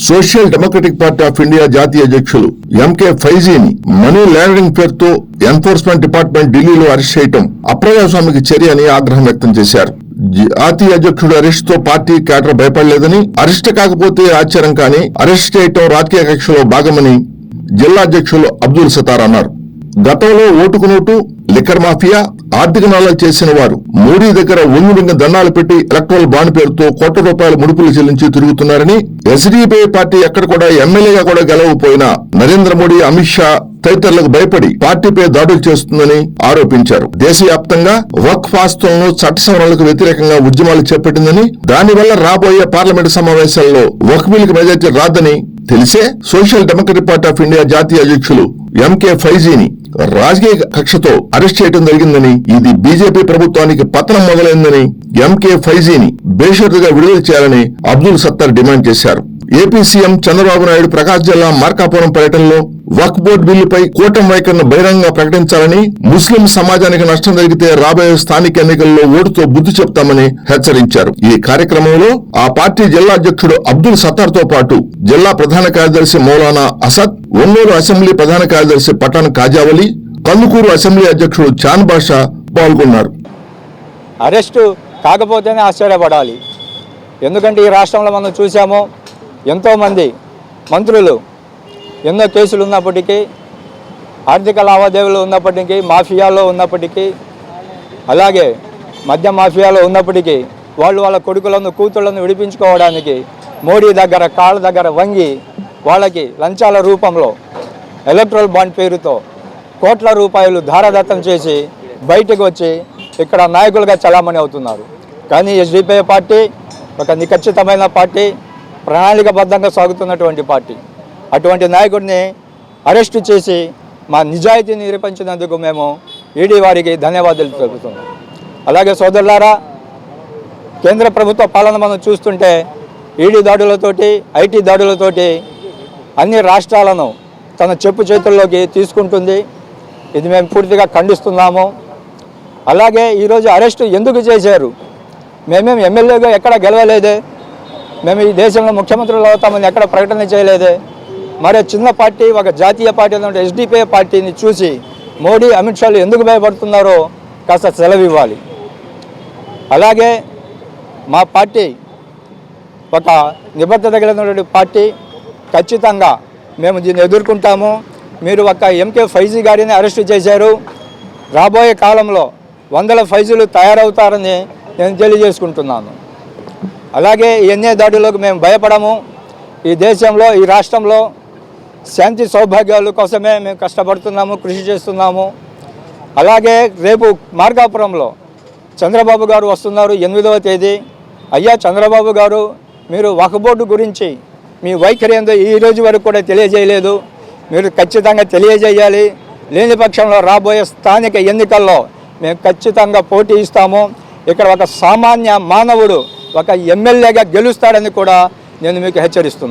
Social democratic party of India జాతీయ అధ్యక్షులు M ఫైజీని మనీ లాండరింగ్ పేరుతో ఎన్ఫోర్స్మెంట్ డిపార్ట్మెంట్ ఢిల్లీలో అరెస్ట్ చేయటం అప్రజాస్వామిక చర్య అని ఆగ్రహం వ్యక్తం చేశారు. జాతీయ అధ్యక్షుడు అరెస్ట్తో పార్టీ కేటర్ భయపడలేదని అరెస్ట్ కాకపోతే ఆశ్చర్యం కానీ అరెస్ట్ చేయటం రాజకీయ కక్షలో భాగమని జిల్లా అధ్యక్షులు అబ్దుల్ సతార్ అన్నారు. గతంలో ఓటుకు నోటు లిక్కర్ మాఫియా ఆర్థిక నాళాలు చేసిన వారు మోడీ దగ్గర ఒంగి దండాలు పెట్టి ఎలక్ట్రల్ బాండ్ పేరుతో కోట్ల రూపాయల ముడుపులు చెల్లించి తిరుగుతున్నారని ఎస్డీపీ పార్టీ ఎక్కడ కూడా ఎమ్మెల్యేగా కూడా గెలవపోయిన నరేంద్ర మోడీ అమిత్ షా తదితరులకు భయపడి పార్టీపై దాడులు చేస్తుందని ఆరోపించారు. దేశవ్యాప్తంగా వక్ఫ్ వాస్తవంలో చట్ట సవరణలకు వ్యతిరేకంగా ఉద్యమాలు చేపట్టిందని దానివల్ల రాబోయే పార్లమెంటు సమావేశాల్లో వక్ బిల్లుకి మెజార్టీ రాదని తెలిసే Social Democratic Party of India జాతీయ అధ్యక్షులు ఎంకే ఫైజీని రాజకీయ కక్షతో అరెస్ట్ చేయడం జరిగిందని ఇది బీజేపీ ప్రభుత్వానికి పతనం మొదలైందని ఎంకే ఫైజీని బేషరతుగా విడుదల చేయాలని అబ్దుల్ సత్తార్ డిమాండ్ చేశారు. A P C M Chandrababu Naidu Prakash జిల్లా మార్కాపురం పర్యటనలో వక్ బోర్డు బిల్లుపై కూటమి వైఖరిని బహిరంగ ప్రకటించాలని ముస్లిం సమాజానికి నష్టం జరిగితే రాబోయే స్థానిక ఎన్నికల్లో ఓటుతో బుద్ధి చెప్తామని హెచ్చరించారు. ఈ కార్యక్రమంలో ఆ పార్టీ జిల్లా అధ్యక్షుడు అబ్దుల్ సత్తార్తో పాటు జిల్లా ప్రధాన కార్యదర్శి మౌలానా అసద్ ఒంగోలు అసెంబ్లీ ప్రధాన కార్యదర్శి పఠాన్ కాజావలి కందుకూరు అసెంబ్లీ అధ్యక్షుడు చాన్ బాషా పాల్గొన్నారు. అరెస్టు కాకపోతేనే ఆశ్చర్యపడాలి. ఎందుకంటే ఈ రాష్ట్రంలో మనం చూసాము ఎంతోమంది మంత్రులు ఎన్నో కేసులు ఉన్నప్పటికీ ఆర్థిక లావాదేవీలు ఉన్నప్పటికీ మాఫియాలో ఉన్నప్పటికీ అలాగే మద్య మాఫియాలో ఉన్నప్పటికీ వాళ్ళు వాళ్ళ కొడుకులను కూతుళ్ళను విడిపించుకోవడానికి మోడీ దగ్గర కాళ్ళ దగ్గర వంగి వాళ్ళకి లంచాల రూపంలో ఎలక్ట్రల్ బాండ్ పేరుతో కోట్ల రూపాయలు ధారదత్తం చేసి బయటకు వచ్చి ఇక్కడ నాయకులుగా చలామణి అవుతున్నారు. కానీ ఎస్డిపిఐ పార్టీ ఒక నిఖచ్చితమైన పార్టీ ప్రణాళికబద్ధంగా సాగుతున్నటువంటి పార్టీ. అటువంటి నాయకుడిని అరెస్టు చేసి మా నిజాయితీని నిరూపించినందుకు మేము ఈడీ వారికి ధన్యవాదాలు తెలుపుతున్నాం. అలాగే సోదరులారా కేంద్ర ప్రభుత్వ పాలన మనం చూస్తుంటే ఈడీ దాడులతోటి ఐటీ దాడులతోటి అన్ని రాష్ట్రాలను తన చెప్పు చేతుల్లోకి తీసుకుంటుంది. ఇది మేము పూర్తిగా ఖండిస్తున్నాము. అలాగే ఈరోజు అరెస్టు ఎందుకు చేశారు? మేమేం ఎమ్మెల్యేగా ఎక్కడ గెలవలేదే? మేము ఈ దేశంలో ముఖ్యమంత్రులు అవుతామని ఎక్కడ ప్రకటన చేయలేదే. మరి చిన్న పార్టీ ఒక జాతీయ పార్టీ అంటే ఎస్డిపిఐ పార్టీని చూసి మోడీ అమిత్ షాలు ఎందుకు భయపడుతున్నారో కాస్త సెలవు ఇవ్వాలి అలాగే మా పార్టీ ఒక నిబద్ధత కలిగినటువంటి పార్టీ. ఖచ్చితంగా మేము దీన్ని ఎదుర్కొంటాము. మీరు ఒక ఎంకే ఫైజీ గారిని అరెస్టు చేశారు. రాబోయే కాలంలో వందల ఫైజులు తయారవుతారని నేను తెలియజేసుకుంటున్నాను. అలాగే ఈ ఎన్ఏ దాడులకు మేము భయపడము. ఈ దేశంలో ఈ రాష్ట్రంలో శాంతి సౌభాగ్యాల కోసమే మేము కష్టపడుతున్నాము కృషి చేస్తున్నాము. అలాగే రేపు మార్గాపురంలో చంద్రబాబు గారు వస్తున్నారు ఎనిమిదవ తేదీ. అయ్యా చంద్రబాబు గారు మీరు వక్బోర్డు గురించి మీ వైఖరి ఏందో ఈ రోజు వరకు కూడా తెలియజేయలేదు. మీరు ఖచ్చితంగా తెలియజేయాలి. లేని పక్షంలో రాబోయే స్థానిక ఎన్నికల్లో మేము ఖచ్చితంగా పోటీ ఇస్తాము. ఇక్కడ ఒక సామాన్య మానవుడు ఒక ఎమ్మెల్యేగా గెలుస్తాడని కూడా నేను మీకు హెచ్చరిస్తున్నాను